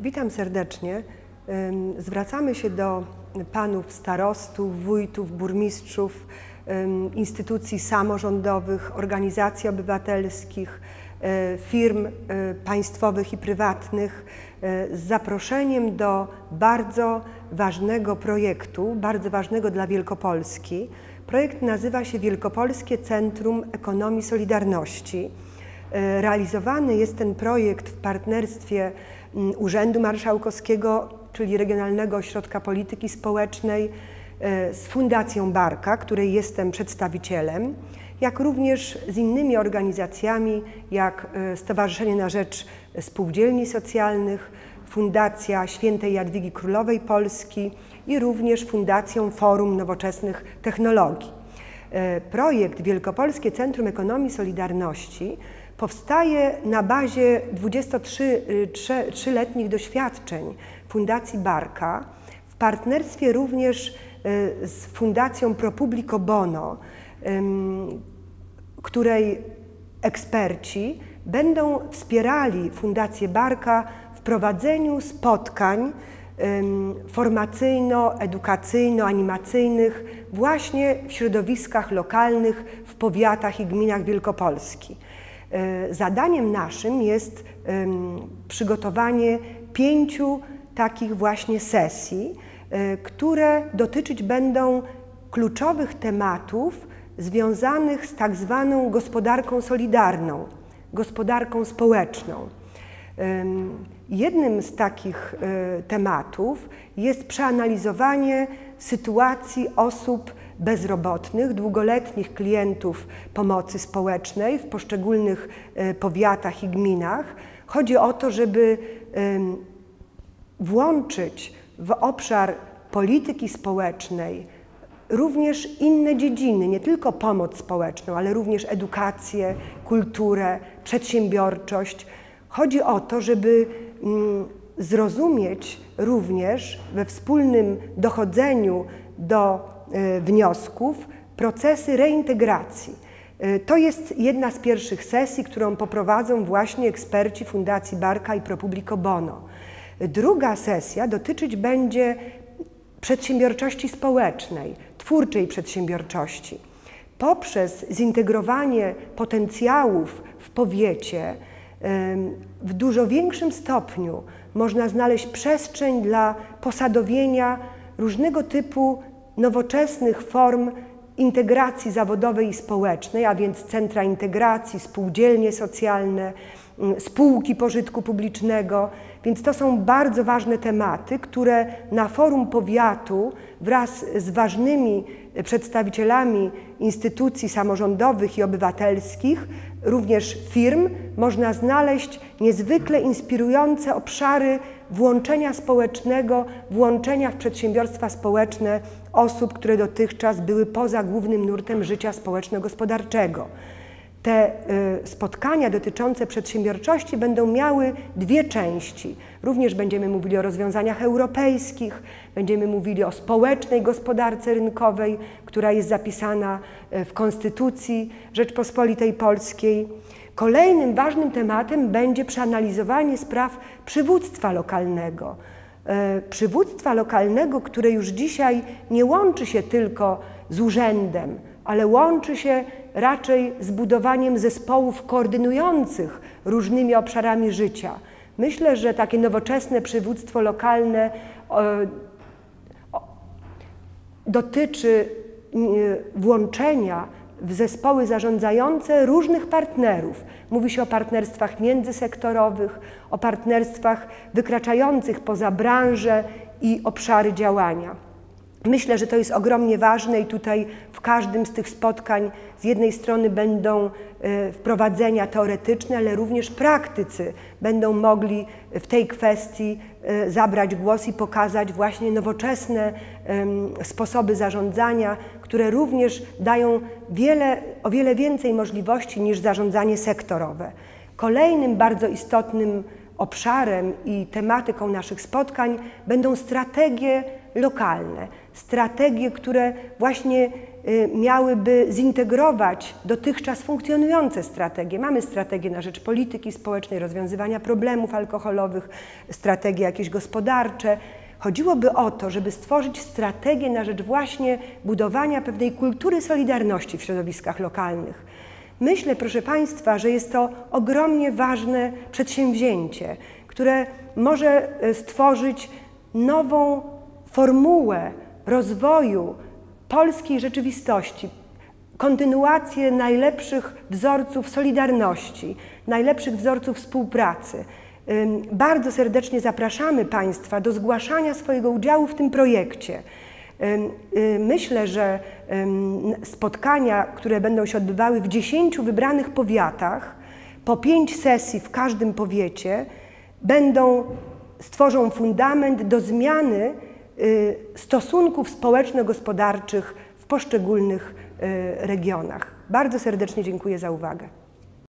Witam serdecznie. Zwracamy się do panów starostów, wójtów, burmistrzów, instytucji samorządowych, organizacji obywatelskich, e, firm e, państwowych i prywatnych e, z zaproszeniem do bardzo ważnego projektu, bardzo ważnego dla Wielkopolski. Projekt nazywa się Wielkopolskie Centrum Ekonomii Solidarności. Realizowany jest ten projekt w partnerstwie Urzędu Marszałkowskiego, czyli Regionalnego Ośrodka Polityki Społecznej, e, z Fundacją Barka, której jestem przedstawicielem, jak również z innymi organizacjami, jak e, Stowarzyszenie na Rzecz Spółdzielni Socjalnych, Fundacja Świętej Jadwigi Królowej Polski i również Fundacją Forum Nowoczesnych Technologii. E, projekt Wielkopolskie Centrum Ekonomii Solidarności powstaje na bazie 23-letnich doświadczeń Fundacji Barka, w partnerstwie również e, z Fundacją Pro Publico Bono, której eksperci będą wspierali Fundację Barka w prowadzeniu spotkań formacyjno-edukacyjno-animacyjnych właśnie w środowiskach lokalnych, w powiatach i gminach Wielkopolski. E, zadaniem naszym jest przygotowanie pięciu takich właśnie sesji, e, które dotyczyć będą kluczowych tematów związanych z tak zwaną gospodarką solidarną, gospodarką społeczną. Jednym z takich e, tematów jest przeanalizowanie sytuacji osób bezrobotnych, długoletnich klientów pomocy społecznej w poszczególnych e, powiatach i gminach. Chodzi o to, żeby włączyć w obszar polityki społecznej również inne dziedziny, nie tylko pomoc społeczną, ale również edukację, kulturę, przedsiębiorczość. Chodzi o to, żeby mm, zrozumieć również we wspólnym dochodzeniu do e, wniosków procesy reintegracji. E, to jest jedna z pierwszych sesji, którą poprowadzą właśnie eksperci Fundacji Barka i ProPublico Bono. Druga sesja dotyczyć będzie przedsiębiorczości społecznej, twórczej przedsiębiorczości. Poprzez zintegrowanie potencjałów w powiecie w dużo większym stopniu można znaleźć przestrzeń dla posadowienia różnego typu nowoczesnych form integracji zawodowej i społecznej, a więc centra integracji, spółdzielnie socjalne, spółki pożytku publicznego. Więc to są bardzo ważne tematy, które na forum powiatu wraz z ważnymi przedstawicielami instytucji samorządowych i obywatelskich, również firm, można znaleźć niezwykle inspirujące obszary włączenia społecznego, włączenia w przedsiębiorstwa społeczne osób, które dotychczas były poza głównym nurtem życia społeczno-gospodarczego. Te y, spotkania dotyczące przedsiębiorczości będą miały dwie części. Również będziemy mówili o rozwiązaniach europejskich, będziemy mówili o społecznej gospodarce rynkowej, która jest zapisana y, w Konstytucji Rzeczpospolitej Polskiej. Kolejnym ważnym tematem będzie przeanalizowanie spraw przywództwa lokalnego. Y, przywództwa lokalnego, które już dzisiaj nie łączy się tylko z urzędem, ale łączy się raczej z budowaniem zespołów koordynujących różnymi obszarami życia. Myślę, że takie nowoczesne przywództwo lokalne dotyczy włączenia w zespoły zarządzające różnych partnerów. Mówi się o partnerstwach międzysektorowych, o partnerstwach wykraczających poza branżę i obszary działania. Myślę, że to jest ogromnie ważne i tutaj w każdym z tych spotkań z jednej strony będą e, wprowadzenia teoretyczne, ale również praktycy będą mogli w tej kwestii e, zabrać głos i pokazać właśnie nowoczesne sposoby zarządzania, które również dają wiele, o wiele więcej możliwości niż zarządzanie sektorowe. Kolejnym bardzo istotnym obszarem i tematyką naszych spotkań będą strategie lokalne, strategie, które właśnie y, miałyby zintegrować dotychczas funkcjonujące strategie. Mamy strategię na rzecz polityki społecznej, rozwiązywania problemów alkoholowych, strategie jakieś gospodarcze. Chodziłoby o to, żeby stworzyć strategię na rzecz właśnie budowania pewnej kultury solidarności w środowiskach lokalnych. Myślę, proszę Państwa, że jest to ogromnie ważne przedsięwzięcie, które może e, stworzyć nową formułę rozwoju polskiej rzeczywistości, kontynuację najlepszych wzorców solidarności, najlepszych wzorców współpracy. Bardzo serdecznie zapraszamy Państwa do zgłaszania swojego udziału w tym projekcie. Y, myślę, że spotkania, które będą się odbywały w dziesięciu wybranych powiatach, po pięć sesji w każdym powiecie, będą, stworzą fundament do zmiany stosunków społeczno-gospodarczych w poszczególnych y, regionach. Bardzo serdecznie dziękuję za uwagę.